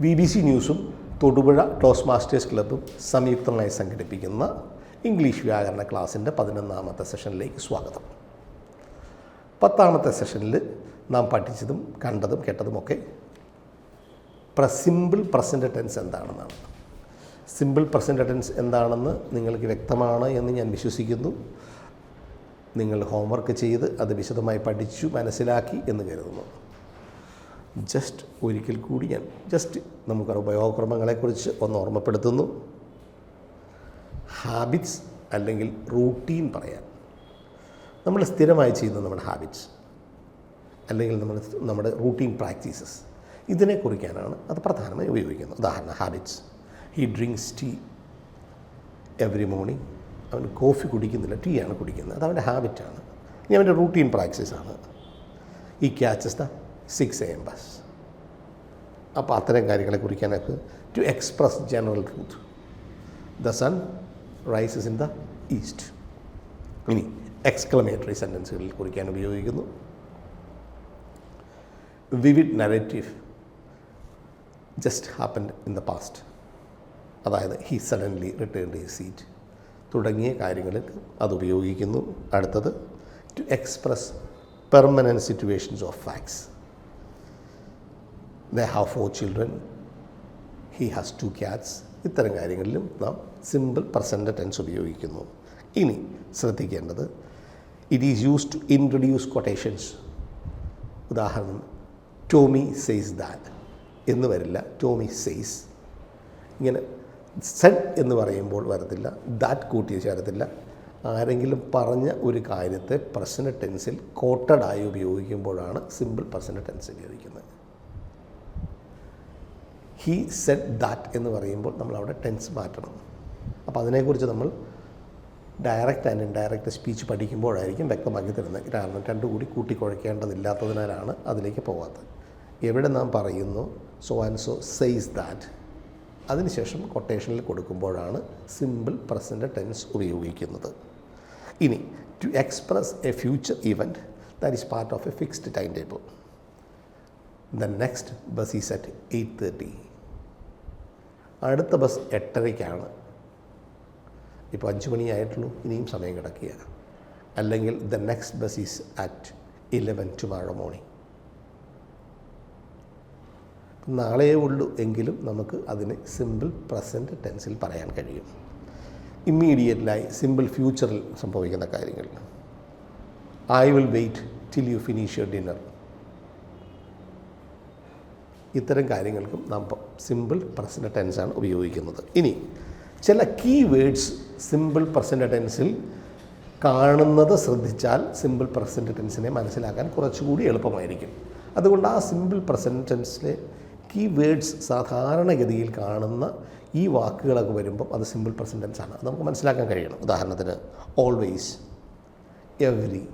V B C ന്യൂസും Thodupuzha toss masters ക്ലബും സംയുക്തമായി സംഘടിപ്പിക്കുന്ന ഇംഗ്ലീഷ് വ്യാകരണ ക്ലാസ്സിന്റെ പതിനൊന്നാമത്തെ സെഷനിലേക്ക് സ്വാഗതം. പത്താമത്തെ സെഷനിൽ നാം പഠിച്ചതും കണ്ടതും കേട്ടതുമൊക്കെ പ്ര സിമ്പിൾ പ്രസന്റ് ടെൻസ് എന്താണെന്നാണ്. സിമ്പിൾ പ്രസന്റ് ടെൻസ് എന്താണെന്ന് നിങ്ങൾക്ക് വ്യക്തമാണ് എന്ന് ഞാൻ വിശ്വസിക്കുന്നു. നിങ്ങൾ ഹോംവർക്ക് ചെയ്ത് അത് വിശദമായി പഠിച്ചു മനസ്സിലാക്കി എന്ന് കരുതുന്നു. ജസ്റ്റ് ഒരിക്കൽ കൂടി ഞാൻ ജസ്റ്റ് നമുക്ക് ഉപയോഗക്രമങ്ങളെക്കുറിച്ച് ഒന്ന് ഓർമ്മപ്പെടുത്തുന്നു. ഹാബിറ്റ്സ് അല്ലെങ്കിൽ റൂട്ടീൻ പറയാൻ. നമ്മൾ സ്ഥിരമായി ചെയ്യുന്ന നമ്മുടെ ഹാബിറ്റ്സ് അല്ലെങ്കിൽ നമ്മൾ നമ്മുടെ റൂട്ടീൻ പ്രാക്ടീസസ് ഇതിനെ കുറിക്കാനാണ് അത് പ്രധാനമായി ഉപയോഗിക്കുന്നത്. ഉദാഹരണം habits he drinks tea every morning അവൻ കോഫി കുടിക്കുന്നില്ല. ടീ ആണ് കുടിക്കുന്നത്. അത് അവന്റെ ഹാബിറ്റാണ് ഇനി അവന്റെ റൂട്ടീൻ പ്രാക്ടീസാണ് ഈ catches the six A M bus അപ്പോൾ അത്തരം കാര്യങ്ങളെ കുറിക്കാനൊക്കെ to express general truth the sun rises in the east ഇനി എക്സ്ക്ലമേറ്ററി സെന്റൻസുകളിൽ കുറിക്കാൻ ഉപയോഗിക്കുന്നു. Vivid narrative just happened in the past അതായത് he suddenly return to seat തുടങ്ങിയ കാര്യങ്ങളിൽ അത് ഉപയോഗിക്കുന്നു. അടുത്തത് to express permanent situations of facts the have four children he has two cats ഇത്തരം കാര്യങ്ങളിലും നാം സിമ്പിൾ പ്രസന്റ് ടെൻസ് ഉപയോഗിക്കുന്നു. ഇനി ശ്രദ്ധിക്കേണ്ടത് it is use to introduce quotations ഉദാഹരണം ടോമി സെയ്സ് ദാറ്റ് എന്ന് വരില്ല ടോമി സെയ്സ് ഇങ്ങനെ സെഡ് എന്ന് പറയുമ്പോൾ വരത്തില്ല ദാറ്റ് കൂട്ടി ചേരത്തില്ല. ആരെങ്കിലും പറഞ്ഞ ഒരു കാര്യത്തെ പ്രസന്റ് ടെൻസിൽ കോട്ടഡായി ഉപയോഗിക്കുമ്പോഴാണ് സിമ്പിൾ പ്രസന്റ് ടെൻസ് ഉപയോഗിക്കുന്നത്. ഹീ സെഡ് ദാറ്റ് എന്ന് പറയുമ്പോൾ നമ്മൾ അവിടെ ടെൻസ് മാറ്റണം. അപ്പോൾ അതിനെക്കുറിച്ച് നമ്മൾ ഡയറക്റ്റ് ആൻഡ് ഇൻഡയറക്റ്റ് സ്പീച്ച് പഠിക്കുമ്പോഴായിരിക്കും വ്യക്തമാക്കി തരുന്നത്. കാരണം രണ്ടും കൂടി കൂട്ടിക്കുഴയ്ക്കേണ്ടതില്ലാത്തതിനാലാണ് അതിലേക്ക് പോകാത്തത് എവിടെ നാം പറയുന്നു so and so says that അതിനുശേഷം കൊട്ടേഷനിൽ കൊടുക്കുമ്പോഴാണ് സിമ്പിൾ പ്രസന്റ് ടെൻസ് ഉപയോഗിക്കുന്നത്. ഇനി to express a future event that is part of a fixed time table the next bus is at eight thirty അടുത്ത ബസ് എട്ടരയ്ക്കാണ്. ഇപ്പോൾ അഞ്ച് മണിയായിട്ടുള്ളൂ ഇനിയും സമയം കിടക്കുക. അല്ലെങ്കിൽ the next bus is at eleven tomorrow morning നാളെയേ ഉള്ളൂ എങ്കിലും നമുക്ക് അതിന് സിമ്പിൾ പ്രസന്റ് ടെൻസിൽ പറയാൻ കഴിയും. ഇമ്മീഡിയറ്റ്ലായി സിമ്പിൾ ഫ്യൂച്ചറിൽ സംഭവിക്കുന്ന കാര്യങ്ങൾ. I will wait till you finish your dinner ഇത്തരം കാര്യങ്ങൾക്കും നാം സിമ്പിൾ പ്രസന്റ് ടെൻസാണ് ഉപയോഗിക്കുന്നത്. ഇനി ചില കീ വേഡ്സ് സിമ്പിൾ പ്രസന്റ് ടെൻസിൽ കാണുന്നത് ശ്രദ്ധിച്ചാൽ സിമ്പിൾ പ്രസന്റ് ടെൻസിനെ മനസ്സിലാക്കാൻ കുറച്ചുകൂടി എളുപ്പമായിരിക്കും. അതുകൊണ്ട് ആ സിമ്പിൾ പ്രസന്റ് ടെൻസിലെ കീ വേഡ്സ് സാധാരണഗതിയിൽ കാണുന്ന ഈ വാക്കുകളൊക്കെ വരുമ്പം അത് സിമ്പിൾ പ്രസന്റ് ടെൻസ് ആണ്. അത് നമുക്ക് മനസ്സിലാക്കാൻ കഴിയണം. ഉദാഹരണത്തിന് always every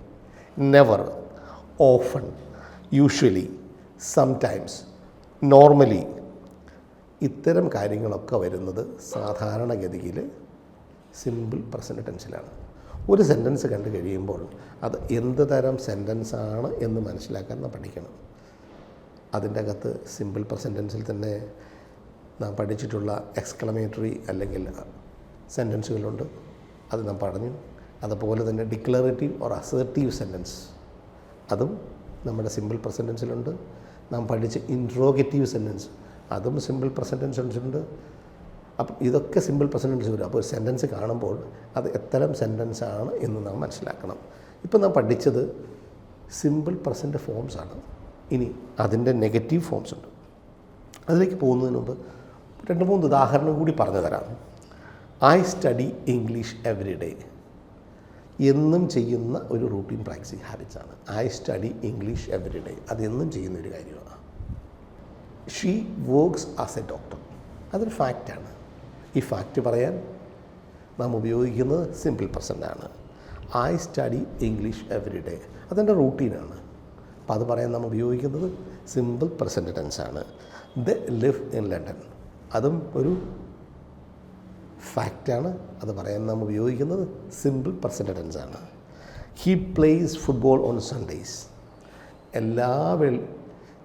never often usually sometimes normally ഇത്തരം കാര്യങ്ങളൊക്കെ വരുന്നത് സാധാരണഗതിയിൽ സിമ്പിൾ പ്രസന്റ് ടെൻസിലാണ് ഒരു സെന്റൻസ് കണ്ടു കഴിയുമ്പോൾ അത് എന്ത് തരം സെന്റൻസാണ് എന്ന് മനസ്സിലാക്കാൻ നാം പഠിക്കണം. അതിന്റെ അകത്ത് സിമ്പിൾ പ്രസന്റൻസിൽ തന്നെ നാം പഠിച്ചിട്ടുള്ള എക്സ്ക്ലമേറ്ററി അല്ലെങ്കിൽ സെന്റൻസുകളുണ്ട് അത് നാം പറഞ്ഞു. അതുപോലെ തന്നെ ഡിക്ലറേറ്റീവ് ഓർ അസേർട്ടീവ് സെന്റൻസ് അതും നമ്മുടെ സിമ്പിൾ പ്രസന്റൻസിലുണ്ട് നാം പഠിച്ച ഇൻട്രോഗേറ്റീവ് സെന്റൻസ് അതും സിമ്പിൾ പ്രസന്റൻസ് ഉണ്ട്. അപ്പം ഇതൊക്കെ സിമ്പിൾ പ്രസന്റൻസ് വരും. അപ്പോൾ ഒരു സെന്റൻസ് കാണുമ്പോൾ അത് എത്തരം ആണ് എന്ന് നാം മനസ്സിലാക്കണം. ഇപ്പം നാം പഠിച്ചത് സിമ്പിൾ പ്രസന്റ് ഫോംസ് ആണ്. ഇനി അതിന്റെ നെഗറ്റീവ് ഫോംസ് ഉണ്ട്. അതിലേക്ക് പോകുന്നതിന് മുമ്പ് രണ്ട് മൂന്ന് ഉദാഹരണം കൂടി പറഞ്ഞു തരാം. I study English every day. എന്നും ചെയ്യുന്ന ഒരു റൂട്ടീൻ പ്രാക്ടീസ് ഹാബിറ്റ്സ് ആണ്. I study English every day. അതെന്നും ചെയ്യുന്ന ഒരു കാര്യമാണ്. She works as a doctor അതൊരു ഫാക്റ്റാണ് ഈ ഫാക്റ്റ് പറയാൻ നാം ഉപയോഗിക്കുന്നത് സിമ്പിൾ പ്രസന്റ് ആണ്. I study English every day അതെന്റെ റൂട്ടീനാണ് അപ്പോൾ അത് പറയാൻ നാം ഉപയോഗിക്കുന്നത് സിമ്പിൾ പ്രസന്റ് ടെൻസാണ് ദ ലിവ് ഇൻ ലണ്ടൻ അതും ഒരു ഫാക്റ്റാണ് അത് പറയാൻ നാം ഉപയോഗിക്കുന്നത് simple present ടെൻസാണ് he plays football on Sundays എല്ലാ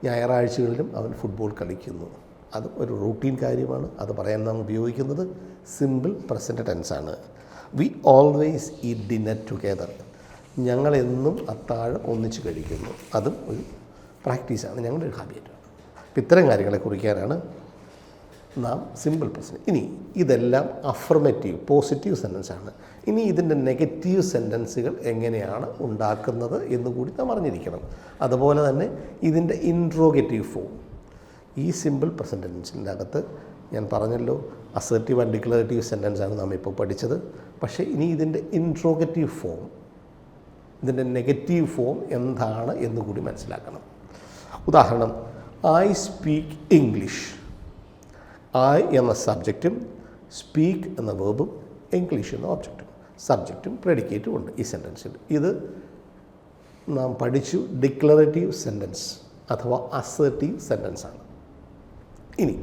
ഞായറാഴ്ചകളിലും അവൻ ഫുട്ബോൾ കളിക്കുന്നു. അത് ഒരു റൂട്ടീൻ കാര്യമാണ്. അത് പറയാൻ നാം ഉപയോഗിക്കുന്നത് simple present ടെൻസാണ് we always eat dinner together. ഞങ്ങളെന്നും അത്താഴം ഒന്നിച്ച് കഴിക്കുന്നു. അതും ഒരു പ്രാക്ടീസാണ് ഞങ്ങളുടെ ഒരു ഹാബിറ്റാണ് ഇത്തരം കാര്യങ്ങളെ കുറിക്കാനാണ് നാം സിമ്പിൾ പ്രസന്റ് ഇനി ഇതെല്ലാം അഫർമേറ്റീവ് പോസിറ്റീവ് സെന്റൻസ് ആണ്. ഇനി ഇതിന്റെ നെഗറ്റീവ് സെന്റൻസുകൾ എങ്ങനെയാണ് ഉണ്ടാക്കുന്നത് എന്ന് കൂടി നാം അറിഞ്ഞിരിക്കണം. അതുപോലെ തന്നെ ഇതിന്റെ ഇൻട്രോഗേറ്റീവ് ഫോം ഈ സിമ്പിൾ പ്രസന്റ് അകത്ത് ഞാൻ പറഞ്ഞല്ലോ അസർട്ടീവ് ആൻഡ് ഡിക്ലറേറ്റീവ് ആണ് നാം ഇപ്പോൾ പഠിച്ചത്. പക്ഷേ ഇനി ഇതിന്റെ ഇൻട്രോഗേറ്റീവ് ഫോം ഇതിന്റെ നെഗറ്റീവ് ഫോം എന്താണ് എന്ന് കൂടി മനസ്സിലാക്കണം. ഉദാഹരണം ഐ സ്പീക്ക് ഇംഗ്ലീഷ് ഐ എന്ന സബ്ജക്റ്റും സ്പീക്ക് എന്ന വേർബും ഇംഗ്ലീഷ് എന്ന ഓബ്ജക്റ്റും സബ്ജക്റ്റും പ്രെഡിക്കേറ്റും ഉണ്ട് ഈ സെന്റൻസിൽ ഇത് നാം പഠിച്ചു ഡിക്ലറേറ്റീവ് സെന്റൻസ് അഥവാ അസേർട്ടീവ് സെന്റൻസ് ആണ്. ഇനി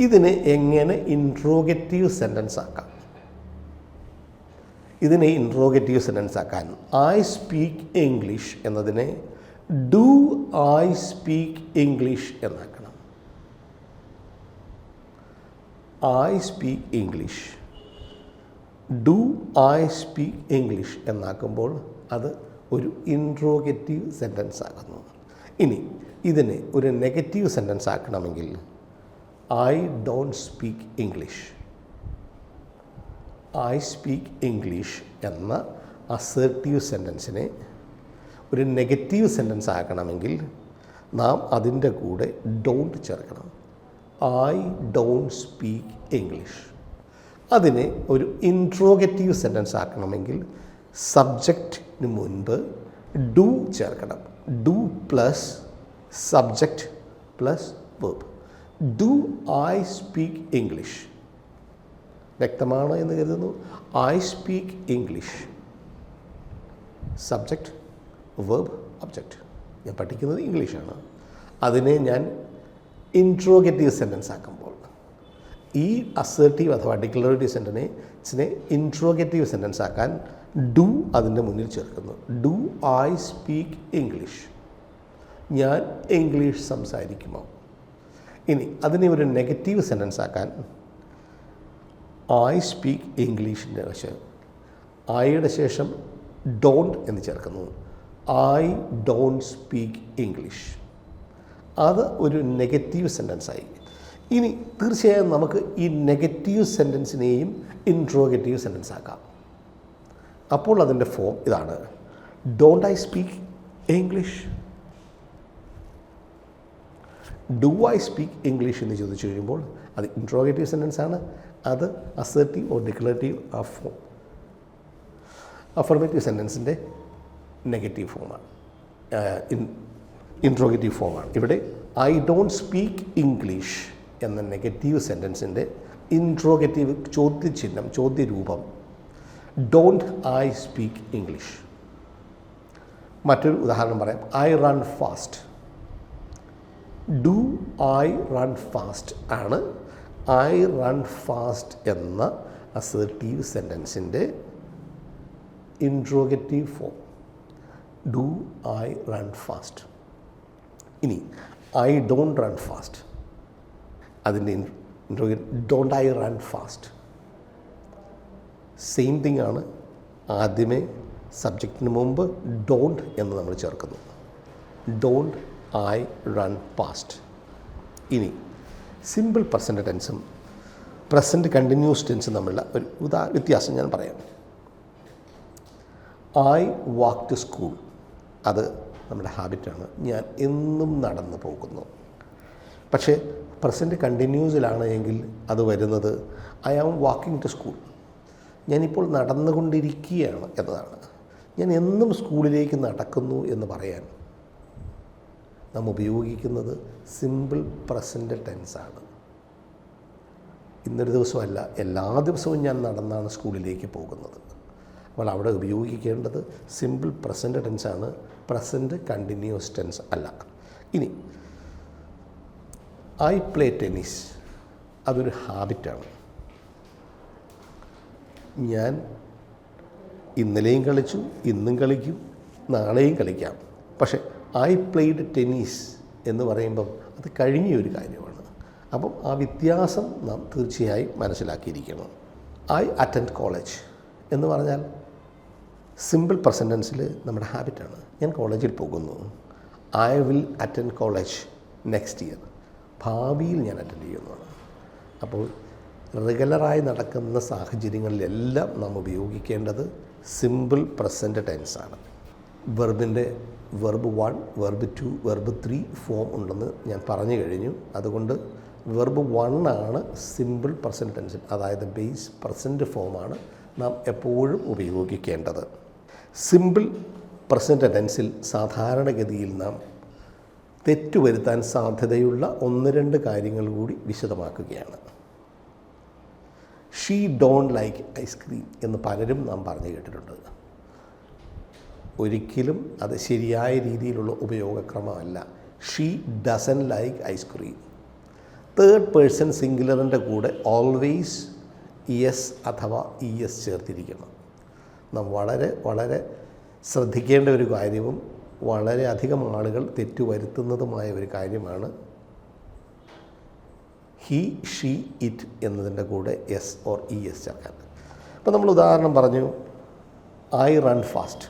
ഇതിനെ എങ്ങനെ ഇൻട്രോഗറ്റീവ് സെന്റൻസ് ആക്കാം? ഇതിനെ ഇൻട്രോഗറ്റീവ് സെന്റൻസ് ആക്കാൻ ഐ സ്പീക്ക് ഇംഗ്ലീഷ് എന്നതിനെ do I speak English എന്നാക്കണം I speak English do I speak English എന്നാക്കുമ്പോൾ അത് ഒരു ഇൻട്രോഗേറ്റീവ് സെന്റൻസ് ആകുന്നു ഇനി ഇതിനെ ഒരു negative sentence ആക്കണമെങ്കിൽ I don't speak English I speak English എന്ന അസേർട്ടീവ് സെന്റൻസിനെ ഒരു നെഗറ്റീവ് സെന്റൻസ് ആക്കണമെങ്കിൽ നാം അതിന്റെ കൂടെ ഡോണ്ട് ചേർക്കണം. ഐ ഡോണ്ട് സ്പീക്ക് ഇംഗ്ലീഷ് അതിനെ ഒരു ഇൻട്രോഗറ്റീവ് സെന്റൻസ് ആക്കണമെങ്കിൽ സബ്ജക്റ്റിന് മുൻപ് ഡു ചേർക്കണം. Do plus subject plus verb do I speak English വ്യക്തമാണോ എന്ന് കരുതുന്നു? I speak English subject verb object ഞാൻ പഠിക്കുന്നത് ഇംഗ്ലീഷാണ് അതിനെ ഞാൻ ഇൻട്രോഗേറ്റീവ് സെന്റൻസ് ആക്കുമ്പോൾ ഈ അസേർട്ടീവ് അഥവാ ഡിക്ലറേറ്റീവ് സെന്റൻസിനെ ഇൻട്രോഗേറ്റീവ് സെന്റൻസ് ആക്കാൻ ഡു അതിന്റെ മുന്നിൽ ചേർക്കുന്നു. ഡു ഐ സ്പീക്ക് ഇംഗ്ലീഷ് ഞാൻ ഇംഗ്ലീഷ് സംസാരിക്കുമോ? ഇനി അതിനെ ഒരു നെഗറ്റീവ് സെന്റൻസ് ആക്കാൻ ഐ സ്പീക്ക് ഇംഗ്ലീഷിന്റെ വശം ഐയുടെ ശേഷം ഡോണ്ട് എന്ന് ചേർക്കുന്നു. ഐ ഡോണ്ട് സ്പീക്ക് ഇംഗ്ലീഷ് അത് ഒരു നെഗറ്റീവ് സെന്റൻസായി ഇനി തീർച്ചയായും നമുക്ക് ഈ നെഗറ്റീവ് സെന്റൻസിനെയും ഇൻട്രോഗറ്റീവ് സെന്റൻസ് ആക്കാം. അപ്പോൾ അതിന്റെ ഫോം ഇതാണ്. Don't I speak English do I speak English എന്ന് ചോദിച്ചു കഴിയുമ്പോൾ അത് ഇൻട്രോഗേറ്റീവ് സെന്റൻസ് ആണ് അത് അസേർട്ടീവ് ഓർ ഡിക്ലറേറ്റീവ് ആ ഫോം അഫർമേറ്റീവ് സെന്റൻസിന്റെ നെഗറ്റീവ് ഫോമാണ് ഇൻട്രോഗേറ്റീവ് ഫോമാണ് ഇവിടെ ഐ ഡോണ്ട് സ്പീക്ക് ഇംഗ്ലീഷ് എന്ന നെഗറ്റീവ് സെന്റൻസിന്റെ ഇൻട്രോഗേറ്റീവ് ചോദ്യചിഹ്നം ചോദ്യരൂപം ഡോണ്ട് ഐ സ്പീക്ക് ഇംഗ്ലീഷ് മറ്റൊരു ഉദാഹരണം പറയാം I run fast do I run fast ആണ് ഐ റൺ ഫാസ്റ്റ് എന്ന assertive സെന്റൻസിന്റെ interrogative form do I run fast ഇനി ഐ ഡോണ്ട് റൺ ഫാസ്റ്റ് അതിന്റെ don't I run fast same thing ആണ് ആദ്യമേ സബ്ജക്റ്റിന് മുമ്പ് ഡോണ്ട് എന്ന് നമ്മൾ ചേർക്കുന്നു. ഡോണ്ട് ഐ റൺ ഫാസ്റ്റ് ഇനി സിമ്പിൾ പ്രസന്റ് ടെൻസും പ്രസന്റ് കണ്ടിന്യൂസ് ടെൻസും തമ്മിലുള്ള ഒരു ഉദാ വ്യത്യാസം ഞാൻ പറയാം. ഐ വാക്ക് ടു സ്കൂൾ അത് നമ്മുടെ ഹാബിറ്റാണ്. ഞാൻ എന്നും നടന്നു പോകുന്നു. പക്ഷേ പ്രസന്റ് കണ്ടിന്യൂസിലാണ് എങ്കിൽ അത് വരുന്നത് I am walking to school. ഞാനിപ്പോൾ നടന്നുകൊണ്ടിരിക്കുകയാണ് എന്നതാണ്. ഞാൻ എന്നും സ്കൂളിലേക്ക് നടക്കുന്നു എന്ന് പറയാൻ നാം ഉപയോഗിക്കുന്നത് സിമ്പിൾ പ്രസന്റ് ടെൻസാണ് ഇന്നൊരു ദിവസമല്ല എല്ലാ ദിവസവും ഞാൻ നടന്നാണ് സ്കൂളിലേക്ക് പോകുന്നത്. അപ്പോൾ അവിടെ ഉപയോഗിക്കേണ്ടത് സിമ്പിൾ പ്രസന്റ് ടെൻസാണ് പ്രസന്റ് കണ്ടിന്യൂസ് ടെൻസ് അല്ല. ഇനി ഐ പ്ലേ ടെന്നീസ് അതൊരു ഹാബിറ്റാണ് ഞാൻ ഇന്നലെയും കളിച്ചു ഇന്നും കളിക്കും നാളെയും കളിക്കാം. പക്ഷേ ഐ പ്ലേഡ് ടെന്നീസ് എന്ന് പറയുമ്പം അത് കഴിഞ്ഞ ഒരു കാര്യമാണ്. അപ്പം ആ വ്യത്യാസം നാം തീർച്ചയായും മനസ്സിലാക്കിയിരിക്കണം. ഐ അറ്റൻഡ് കോളേജ് എന്ന് പറഞ്ഞാൽ സിമ്പിൾ പ്രസന്റൻസിൽ നമ്മുടെ ഹാബിറ്റാണ് ഞാൻ കോളേജിൽ പോകുന്നു. I will attend college next year ഭാവിയിൽ ഞാൻ അറ്റൻഡ് ചെയ്യുന്നതാണ് അപ്പോൾ റെഗുലറായി നടക്കുന്ന സാഹചര്യങ്ങളിലെല്ലാം നാം ഉപയോഗിക്കേണ്ടത് സിമ്പിൾ പ്രസന്റ് ടെൻസാണ് വെർബിന്റെ verb one verb two verb three form ഉണ്ടെന്ന് ഞാൻ പറഞ്ഞു കഴിഞ്ഞു. അതുകൊണ്ട് വെർബ് വൺ ആണ് സിമ്പിൾ പ്രസന്റ് ടെൻസിൽ അതായത് ബേസ് പ്രസന്റ് ഫോമാണ് നാം എപ്പോഴും ഉപയോഗിക്കേണ്ടത്. സിമ്പിൾ പ്രസന്റ് ടെൻസിൽ സാധാരണഗതിയിൽ നാം തെറ്റുവരുത്താൻ സാധ്യതയുള്ള ഒന്ന് രണ്ട് കാര്യങ്ങൾ കൂടി വിശദമാക്കുകയാണ്. She don't like ice cream എന്ന് പലരും നാം പറഞ്ഞു കേട്ടിട്ടുണ്ട്. ഒരിക്കലും അത് ശരിയായ രീതിയിലുള്ള ഉപയോഗക്രമമല്ല. She doesn't like ice cream third person സിംഗുലറിന്റെ കൂടെ ഓൾവേസ് എസ് അഥവാ ഇ എസ് ചേർത്തിരിക്കണം. നാം വളരെ വളരെ ശ്രദ്ധിക്കേണ്ട ഒരു കാര്യവും വളരെയധികം ആളുകൾ തെറ്റുവരുത്തുന്നതുമായ ഒരു കാര്യമാണ് ഹി ഷീ ഇറ്റ് എന്നതിന്റെ കൂടെ എസ് ഓർ ഇ എസ് ചേർക്കാൻ. അപ്പോൾ നമ്മൾ ഉദാഹരണം പറഞ്ഞു I run fast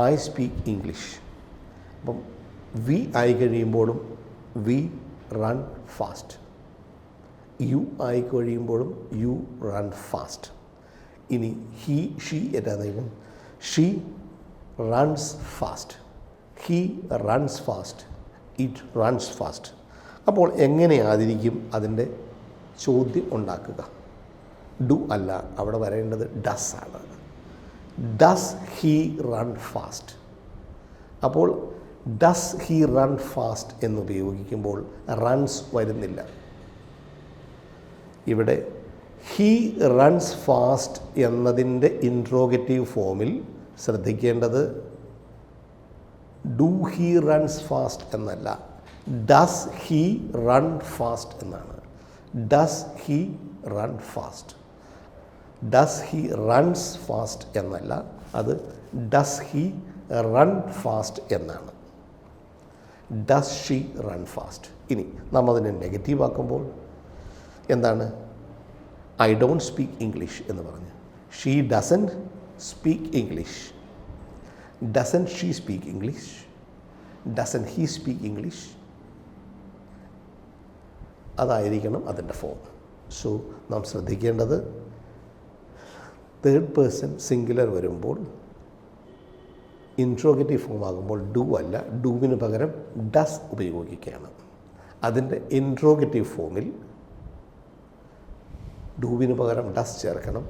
I speak English അപ്പം വി ആയി കഴിയുമ്പോഴും വി റൺ ഫാസ്റ്റ് യു ആയി കഴിയുമ്പോഴും യു റൺ ഫാസ്റ്റ് ഇനി ഹി ഷീ എന്നാ ദൈവം? She runs fast he runs fast it runs fast അപ്പോൾ എങ്ങനെയായിരിക്കും അതിന്റെ ചോദ്യം ഉണ്ടാക്കുക? ഡു അല്ല അവിടെ വരേണ്ടത് ഡസ് ആണ്. ഡസ് ഹീ റൺ ഫാസ്റ്റ് അപ്പോൾ ഡസ് ഹീ റൺ ഫാസ്റ്റ് എന്ന് ഉപയോഗിക്കുമ്പോൾ റൺസ് വരുന്നില്ല. ഇവിടെ ഹീ റൺസ് ഫാസ്റ്റ് എന്നതിന്റെ ഇൻട്രോഗറ്റീവ് ഫോമിൽ ശ്രദ്ധിക്കേണ്ടത് ഡു ഹീ റൺസ് ഫാസ്റ്റ് എന്നല്ല. ഡസ് ഹീ റൺ ഫാസ്റ്റ് എന്നാണ്. Does he run fast does he runs fast എന്നല്ല. അത് ഡസ് ഹി റൺ ഫാസ്റ്റ് എന്നാണ്. ഡസ് ഷീ റൺ ഫാസ്റ്റ് ഇനി നമ്മതിനെ നെഗറ്റീവ് ആക്കുമ്പോൾ എന്താണ്? ഐ ഡോണ്ട് സ്പീക്ക് ഇംഗ്ലീഷ് എന്ന് പറഞ്ഞു. She doesn't speak English doesn't she speak English doesn't he speak English അതായിരിക്കണം അതിന്റെ ഫോം സോ നാം ശ്രദ്ധിക്കേണ്ടത് തേർഡ് പേഴ്സൺ സിംഗുലർ വരുമ്പോൾ ഇൻട്രോഗേറ്റീവ് ഫോം ആകുമ്പോൾ ഡു അല്ല ഡുവിന് പകരം ഡസ് ഉപയോഗിക്കുകയാണ്. അതിന്റെ ഇൻട്രോഗേറ്റീവ് ഫോമിൽ ഡൂവിന് പകരം ഡസ് ചേർക്കണം.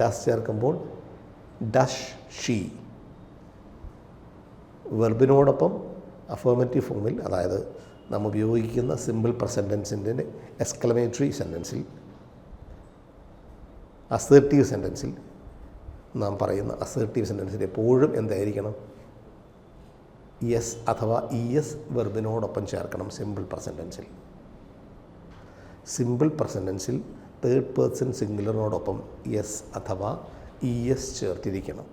ഡസ് ചേർക്കുമ്പോൾ ഡഷ് ഷീ. വെർബിനോടൊപ്പം അഫോമറ്റീവ് ഫോമിൽ അതായത് നാം ഉപയോഗിക്കുന്ന സിമ്പിൾ പ്രസന്റൻസിന്റെ എക്സ്ക്ലമേറ്ററി സെന്റൻസിൽ അസേർട്ടീവ് സെന്റൻസിൽ നാം പറയുന്ന അസേർട്ടീവ് സെന്റൻസിൽ എപ്പോഴും എന്തായിരിക്കണം? യെസ് അഥവാ ഇ എസ് വെർബിനോടൊപ്പം ചേർക്കണം സിമ്പിൾ പ്രസന്റൻസിൽ സിമ്പിൾ പ്രസന്റൻസിൽ തേർഡ് പേഴ്സൺ സിംഗുലറിനോടൊപ്പം എസ് അഥവാ ഇ എസ് ചേർത്തിരിക്കണം.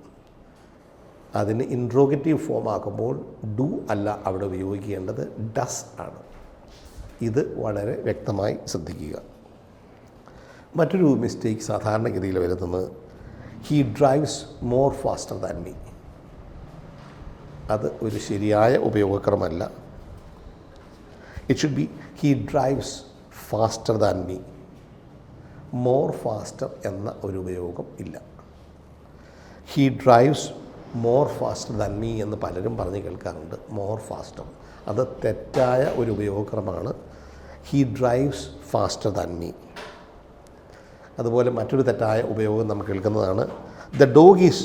അതിന് ഇൻട്രോഗറ്റീവ് ഫോം ആക്കുമ്പോൾ ഡു അല്ല അവിടെ ഉപയോഗിക്കേണ്ടത് ഡസ് ആണ്. ഇത് വളരെ വ്യക്തമായി ശ്രദ്ധിക്കുക. മറ്റൊരു മിസ്റ്റേക്ക് സാധാരണഗതിയിൽ വരുന്നത് he drives more faster than me അത് ഒരു ശരിയായ ഉപയോഗക്രമല്ല. It should be he drives faster than me more faster എന്ന ഒരു ഉപയോഗം ഇല്ല. He drives more faster than me എന്ന് പലരും പറഞ്ഞ് കേൾക്കാറുണ്ട്. മോർ ഫാസ്റ്റർ അത് തെറ്റായ ഒരു ഉപയോഗക്രമമാണ് he drives faster than me അതുപോലെ മറ്റൊരു തെറ്റായ ഉപയോഗം നമുക്ക് കേൾക്കുന്നതാണ്. The dog is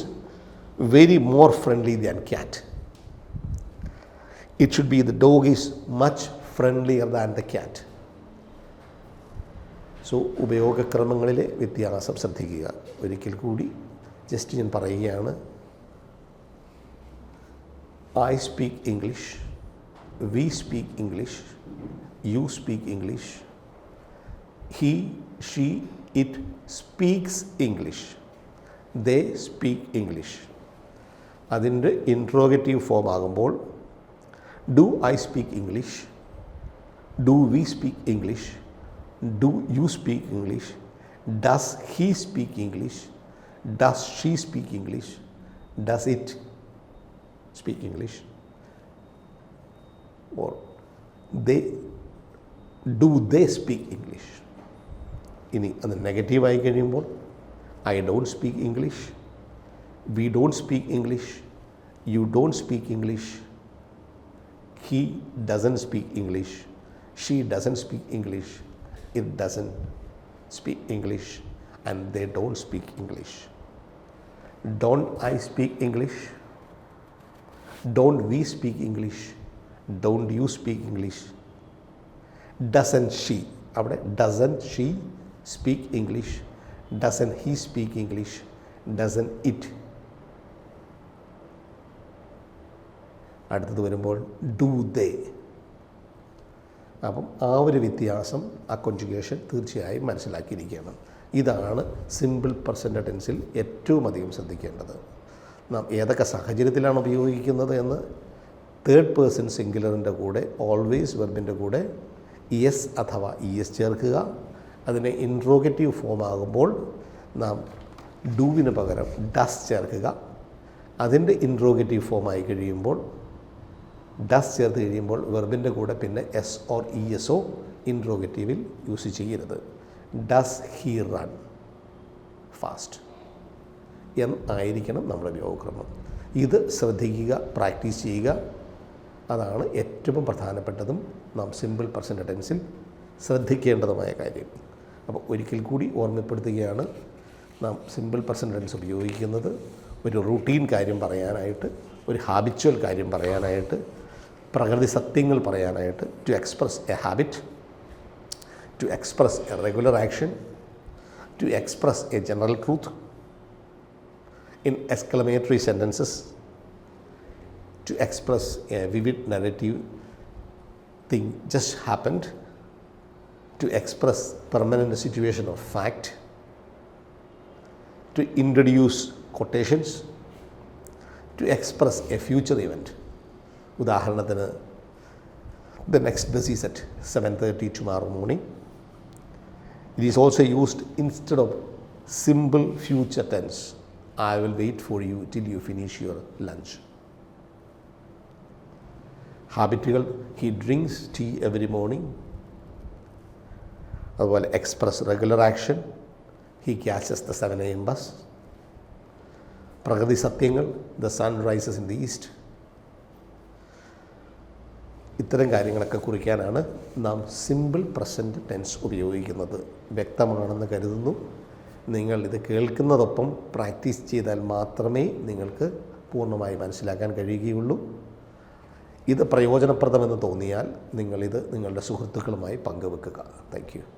very more friendly than cat it should be the dog is much friendlier than the cat so ഉപയോഗക്രമങ്ങളിലെ വ്യത്യാസം ശ്രദ്ധിക്കുക. ഒരിക്കൽ കൂടി ജസ്റ്റ് ഞാൻ പറയുകയാണ്. I speak English we speak English you speak English he she it speaks English they speak English അതിന്റെ interrogative form ആകുമ്പോൾ do I speak English do we speak English do you speak English does he speak English does she speak English does it speak English or they do they speak English ഇനി അത് നെഗറ്റീവായി കഴിയുമ്പോൾ I don't speak English we don't speak English you don't speak English he doesn't speak English she doesn't speak English it doesn't speak English and they don't speak English don't I speak English don't we speak English don't you speak English doesn't she അവിടെ doesn't she speak English doesn't he speak English doesn't it അടുത്തത് വരുമ്പോൾ do they അപ്പം ആ ഒരു വ്യത്യാസം ആ കൊഞ്ചുഗേഷൻ തീർച്ചയായും മനസ്സിലാക്കിയിരിക്കണം ഇതാണ് സിമ്പിൾ പെർസെന്റ് ടെൻസിൽ ഏറ്റവും അധികം ശ്രദ്ധിക്കേണ്ടത്. നാം ഏതൊക്കെ സാഹചര്യത്തിലാണ് ഉപയോഗിക്കുന്നത് എന്ന് തേർഡ് പേഴ്സൺ സിംഗുലറിന്റെ കൂടെ ഓൾവേസ് വെർബിന്റെ കൂടെ എസ് അഥവാ ഇ എസ് ചേർക്കുക. അതിനെ ഇൻട്രോഗേറ്റീവ് ഫോം ആകുമ്പോൾ നാം ഡൂവിന് പകരം ഡസ് ചേർക്കുക. അതിന്റെ ഇൻട്രോഗേറ്റീവ് ഫോം ആയി കഴിയുമ്പോൾ ഡസ് ചേർത്ത് കഴിയുമ്പോൾ വെർബിന്റെ കൂടെ പിന്നെ എസ് ഓർ ഇ എസ് ഒ ഇൻട്രോഗേറ്റീവിൽ യൂസ് ചെയ്യരുത്. ഡസ് ഹീ റൺ ഫാസ്റ്റ് എന്നായിരിക്കണം നമ്മുടെ ഉപയോഗക്രമം ഇത് ശ്രദ്ധിക്കുക പ്രാക്ടീസ് ചെയ്യുക. അതാണ് ഏറ്റവും പ്രധാനപ്പെട്ടതും നാം സിമ്പിൾ പെർസെന്റ് അറ്റൻസിൽ ശ്രദ്ധിക്കേണ്ടതുമായ കാര്യം. അപ്പോൾ ഒരിക്കൽ കൂടി ഓർമ്മപ്പെടുത്തുകയാണ് നാം സിമ്പിൾ പെർസെന്റ് ടെൻസ് ഉപയോഗിക്കുന്നത്. ഒരു റൂട്ടീൻ കാര്യം പറയാനായിട്ട് ഒരു ഹാബിച്വൽ കാര്യം പറയാനായിട്ട് പ്രകൃതി സത്യങ്ങൾ പറയാനായിട്ട് to express a habit to express a regular action to express a general truth in exclamatory sentences to express a vivid narrative thing just happened to express permanent situation of fact to introduce quotations to express a future event ഉദാഹരണത്തിന് the next bus is at 7.30 tomorrow morning it is also used instead of simple future tense I will wait for you till you finish your lunch. ഹാബിറ്റുകൾ he drinks tea every morning അതുപോലെ express regular action he catches the seven A M bus പ്രകൃതി സത്യങ്ങൾ the sun rises in the east ഇത്തരം കാര്യങ്ങളൊക്കെ കുറിക്കാനാണ് നാം simple present tense ഉപയോഗിക്കുന്നത്. വ്യക്തമാണെന്ന് കരുതുന്നു. നിങ്ങൾ ഇത് കേൾക്കുന്നതൊപ്പം പ്രാക്ടീസ് ചെയ്താൽ മാത്രമേ നിങ്ങൾക്ക് പൂർണമായി മനസ്സിലാക്കാൻ കഴിയുകയുള്ളൂ. ഇത് പ്രയോജനപ്രദമെന്ന് തോന്നിയാൽ നിങ്ങളിത് നിങ്ങളുടെ സുഹൃത്തുക്കളുമായി പങ്കുവെക്കുക. താങ്ക്